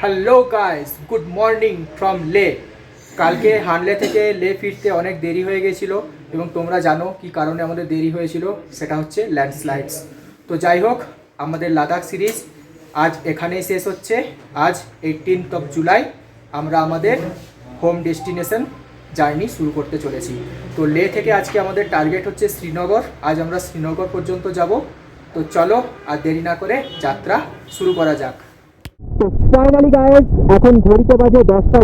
Hello guys good morning from Leh কালকে হানলে থেকে লে ফিরতে অনেক দেরি হয়ে গেছিল এবং তোমরা জানো কি কারণে আমাদের দেরি হয়েছিল? সেটা হচ্ছে ল্যান্ডস্লাইডস তো যাই হোক, আমাদের লাদাখ সিরিজ আজ এখানেই শেষ হচ্ছে। আজ এইটিনথ অফ জুলাই আমরা আমাদের হোম ডেস্টিনেশন জার্নি শুরু করতে চলেছি। তো লে থেকে আজকে আমাদের টার্গেট হচ্ছে শ্রীনগর। আজ আমরা শ্রীনগর পর্যন্ত যাব। তো চলো আর দেরি না করে যাত্রা শুরু করা যাক। তো ফাইনালি গায়েস এখন ঘড়িতে বাজে দশটা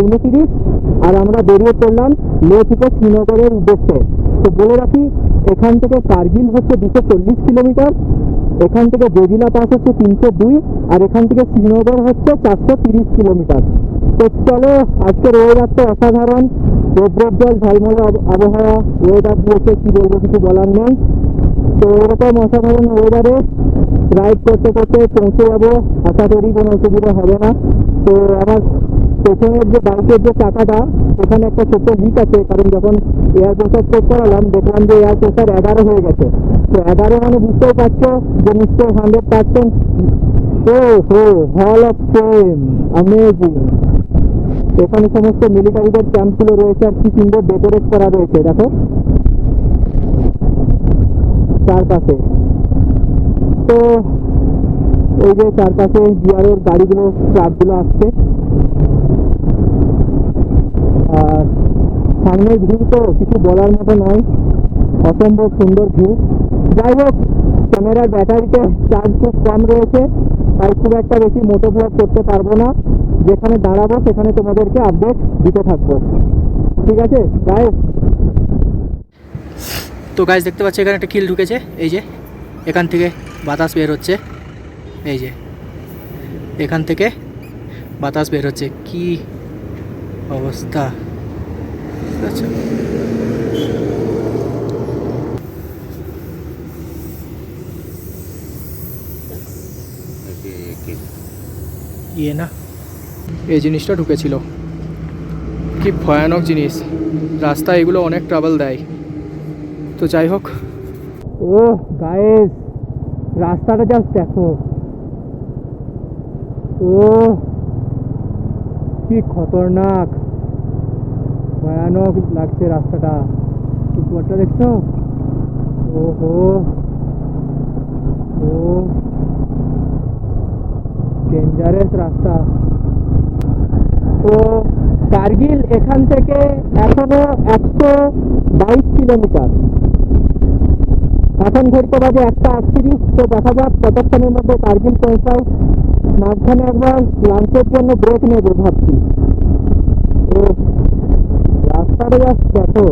আর আমরা বেরিয়ে পড়লাম লে থেকে শ্রীনগরের উদ্দেশ্যে। তো বলে রাখি, এখান থেকে কার্গিল হচ্ছে দুশো চল্লিশ কিলোমিটার, এখান থেকে পাস হচ্ছে তিনশো দুই, আর এখান থেকে শ্রীনগর হচ্ছে চারশো তিরিশ কিলোমিটার। তো চলো, আজকের ওয়েদারটা অসাধারণ। রৌদ্রোজ্জ্বল ঝলমলে আব- আবহাওয়া ওয়েদার দিয়েছে কি বলব, কিছু বলার নেই। তো এরকম অসাধারণ ওয়েদারে রাইড করতে করতে পৌঁছে যাব। আশা করি কোনো অসুবিধা হবে না। তো আমার পেছনের যে বাইকের যে চাকাটা, ওখানে একটা ছোট্ট লিক আছে। কারণ যখন এয়ার প্রেশার চেক করালাম, দেখলাম যে এয়ার প্রেশার এগারো হয়ে গেছে। তো এগারো মানে বুঝতেই পারছ যে নিশ্চয়ই হান্ড্রেড পার্সেন্ট ও হো হল অফ ফেম অ্যামেজিং এখানে সমস্ত মিলিটারিদের ক্যাম্পগুলো রয়েছে আর কি সুন্দর ডেকোরেট করা রয়েছে, দেখো। চারপাশে। তো এই যে চারপাশে জিআরওর গাড়িগুলো, ট্রাকগুলো আসছে। আর সামনের ভিউ তো কিছু বলার মতো নয় অসম্ভব সুন্দর ভিউ যাই হোক ক্যামেরার ব্যাটারিতে চার্জ খুব কম রয়েছে। তাই খুব একটা বেশি মোটো ব্লগ করতে পারব না। যেখানে দাঁড়াবো, সেখানে তোমাদেরকে আপডেট দিতে থাকব। ঠিক আছে? গাইস তো গাছ দেখতে পাচ্ছি, এখানে একটা খিল ঢুকেছে। এই যে, এখান থেকে বাতাস বের হচ্ছে। এই যে, এখান থেকে বাতাস বের হচ্ছে। কি অবস্থা? আচ্ছা ইয়ে না, এই জিনিসটা ঢুকেছিল। কি ভয়ানক জিনিস। রাস্তা এগুলো অনেক ট্রাভেল দেয়। তো যাই হোক ও গায়েস রাস্তাটা জাস্ট দেখো ও কি খতরনাক ভয়ানক লাগছে রাস্তাটা উপরটা দেখছ ওহো ও ডেঞ্জারাস রাস্তা তো কার্গিল এখান থেকে এখনও একশো বাইশ কিলোমিটার। এখন ঘুরতে বাজে একটা আটত্রিশ, তো দেখা যাক কতক্ষণের মধ্যে কার্গিল পৌঁছায়। মাঝখানে একবার লাঞ্চের জন্য ব্রেক নেব ভাবছি। ও, রাস্তাটা জাস্ট দেখো।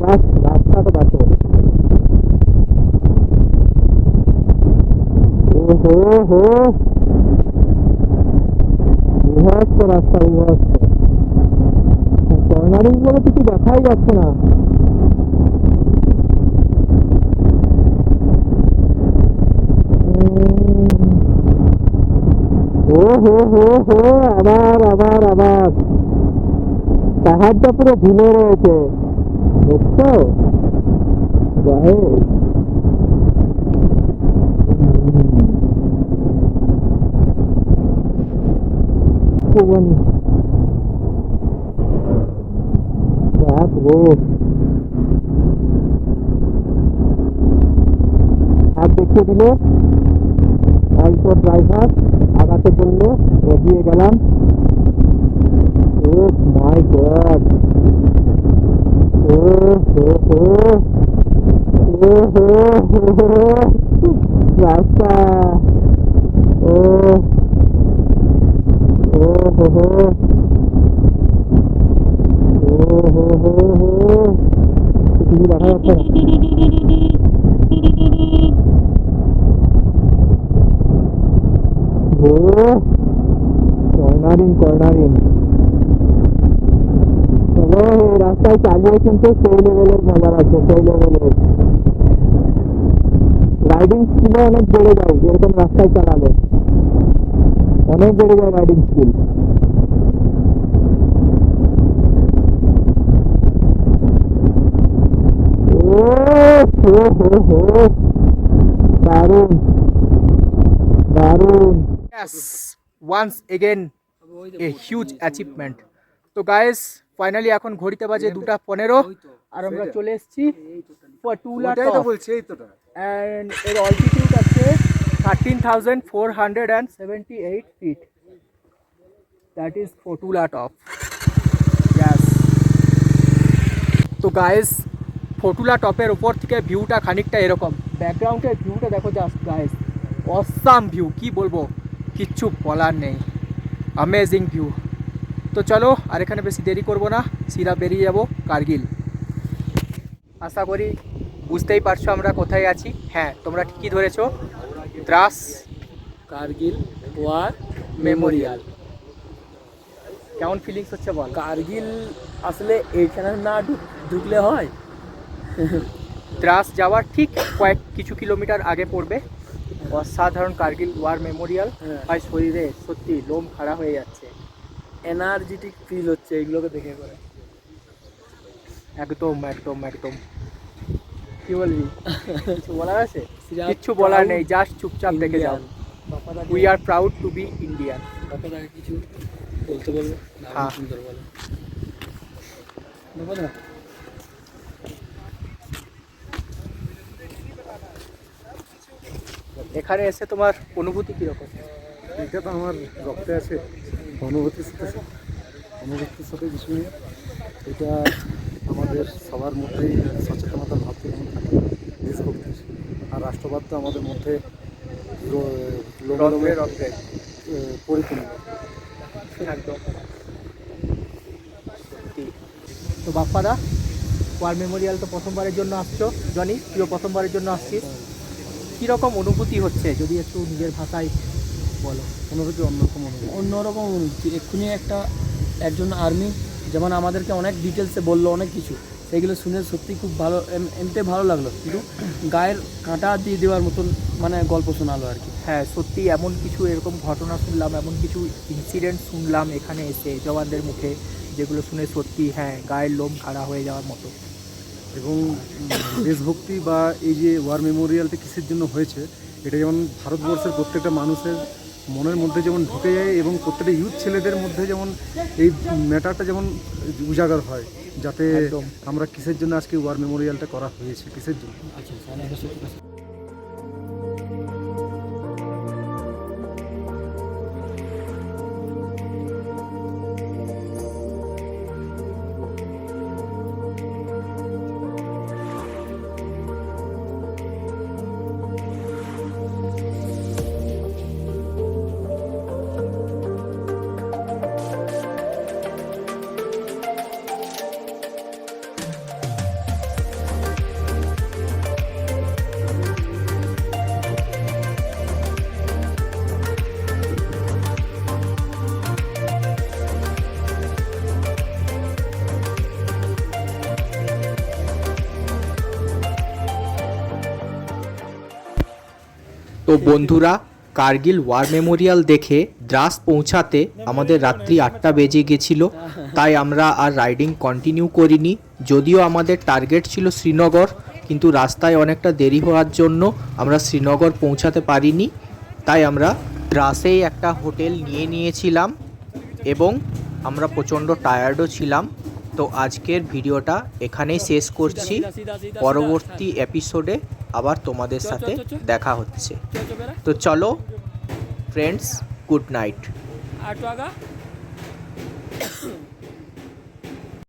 জাস্ট রাস্তাটা দেখো। ওহো, হো। বিভস্ত রাস্তা বিভস্ত কর্নারিংগুলো কিছু দেখাই যাচ্ছে না ও হো হো হো আবার আবার আবার পাহাড়টা পুরো ঝুলে রয়েছে দেখছ গায়ে কোন বাপ রে হাত দেখিয়ে দিল। অল্প ড্রাইভার আগাতে বলল, এগিয়ে গেলাম। ও মাই গড। ও হো রাস্তা ও ও হো হো ও হো হো হো কিছু দেখা যাচ্ছে ও কর্নারিং কর্নারিং তবে রাস্তায় চালিয়ে কিন্তু সেই লেভেলের মজা আছে সেই লেভেলের রাইডিং স্কিলও অনেক বেড়ে যায় এরকম রাস্তায় চালালে অনেক বেড়ে যায় রাইডিং স্কিল ও হো হো হো দারুণ। দারুণ once again a huge achievement তো গায়েস ফাইনালি এখন ঘড়িতে বাজে দুটা পনেরো আর আমরা চলে এসেছি টুলা ওটাই তো বলছি এই তোটা। অ্যান্ড এর অল্টিটিউড আছে thirteen thousand four hundred and seventy eight feet that is Fotula top guys তো গায়েস ফটুলা টপের উপর থেকে ভিউটা খানিকটা এরকম। ব্যাকগ্রাউন্ডের ভিউটা দেখো জাস্ট গায়েস অসাম ভিউ কি বলব? কিচ্ছু বলার নেই। অ্যামেজিং ভিউ তো চলো, আর এখানে বেশি দেরি করব না, সিধা বেরিয়ে যাব কার্গিল। আশা করি বুঝতেই পারছ আমরা কোথায় আছি। হ্যাঁ তোমরা ঠিকই ধরেছো। Dras Kargil war memorial. কেমন ফিলিংস হচ্ছে বল? কার্গিল আসলে এইখানে না ঢুক- ঢুকলে হয়? দ্রাস যাওয়ার ঠিক কয়েক কিছু কিলোমিটার আগে পড়বে। অসাধারণ কার্গিল ওয়ার মেমোরিয়াল। হ্যাঁ। আর শরীরে সত্যি লোম খাড়া হয়ে যাচ্ছে। এনার্জেটিক ফিল হচ্ছে এইগুলোকে দেখে করে। একদম একদম একদম। কি বলবি কিছু বলার আছে? কিচ্ছু বলার নেই জাস্ট চুপচাপ দেখে যাও। We are proud to be Indian কিছু বলতে বলব হ্যাঁ। সুন্দর বলো বাপ্পাদা এখানে এসে তোমার অনুভূতি কীরকম? এটা তো আমার রক্তে আছে। অনুভূতির সাথে অনুভূতির সাথে কিছু নেই। এটা আমাদের সবার মধ্যেই সচেতনতার ভাব থেকে থাকে দেশভক্তি আর রাষ্ট্রবাদ তো আমাদের মধ্যে পরিপূর্ণ। একদম। তো বাপ্পাদা ওয়ার মেমোরিয়াল তো প্রথমবারের জন্য আসছো। জনি তুইও প্রথমবারের জন্য আসছিস। কীরকম অনুভূতি হচ্ছে? যদি একটু নিজের ভাষায় বলো। অনুভূতি অন্যরকম অনুভূতি। অন্যরকম অনুভূতি। এক্ষুনি একটা একজন আর্মি যেমন আমাদেরকে অনেক ডিটেলসে বলল অনেক কিছু। সেগুলো শুনে সত্যি খুব ভালো এম- এমনিতে ভালো লাগল। কিন্তু গায়ের কাঁটা দিয়ে দেওয়ার মতন মানে গল্প শোনালো আর কি। হ্যাঁ সত্যি এমন কিছু এরকম ঘটনা শুনলাম এমন কিছু ইনসিডেন্ট শুনলাম এখানে এসে জওয়ানদের মুখে যেগুলো শুনে সত্যি হ্যাঁ গায়ের লোম খাড়া হয়ে যাওয়ার মতো। এবং দেশভক্তি বা এই যে ওয়ার মেমোরিয়ালটা কিসের জন্য হয়েছে এটা যেমন ভারতবর্ষের প্রত্যেকটা মানুষের মনের মধ্যে যেমন ঢুকে যায় এবং প্রত্যেকটা ইউথ ছেলেদের মধ্যে যেমন এই ম্যাটারটা যেমন উজাগর হয় যাতে আমরা কিসের জন্য আজকে ওয়ার মেমোরিয়ালটা করা হয়েছে কিসের জন্য? বন্ধুরা, কার্গিল ওয়ার মেমোরিয়াল দেখে দ্রাস পৌঁছাতে আমাদের রাত্রি আটটা বেজে গেছিল। তাই আমরা আর রাইডিং কন্টিনিউ করিনি। যদিও আমাদের টার্গেট ছিল শ্রীনগর, কিন্তু রাস্তায় অনেকটা দেরি হওয়ার জন্য আমরা শ্রীনগর পৌঁছাতে পারিনি। তাই আমরা দ্রাসেই একটা হোটেল নিয়ে নিয়েছিলাম এবং আমরা প্রচণ্ড টায়ার্ডও ছিলাম। তো আজকের ভিডিওটা এখানেই শেষ করছি। পরবর্তী এপিসোডে আবার তোমাদের সাথে। দেখা হচ্ছে। তো চলো ফ্রেন্ডস গুড নাইট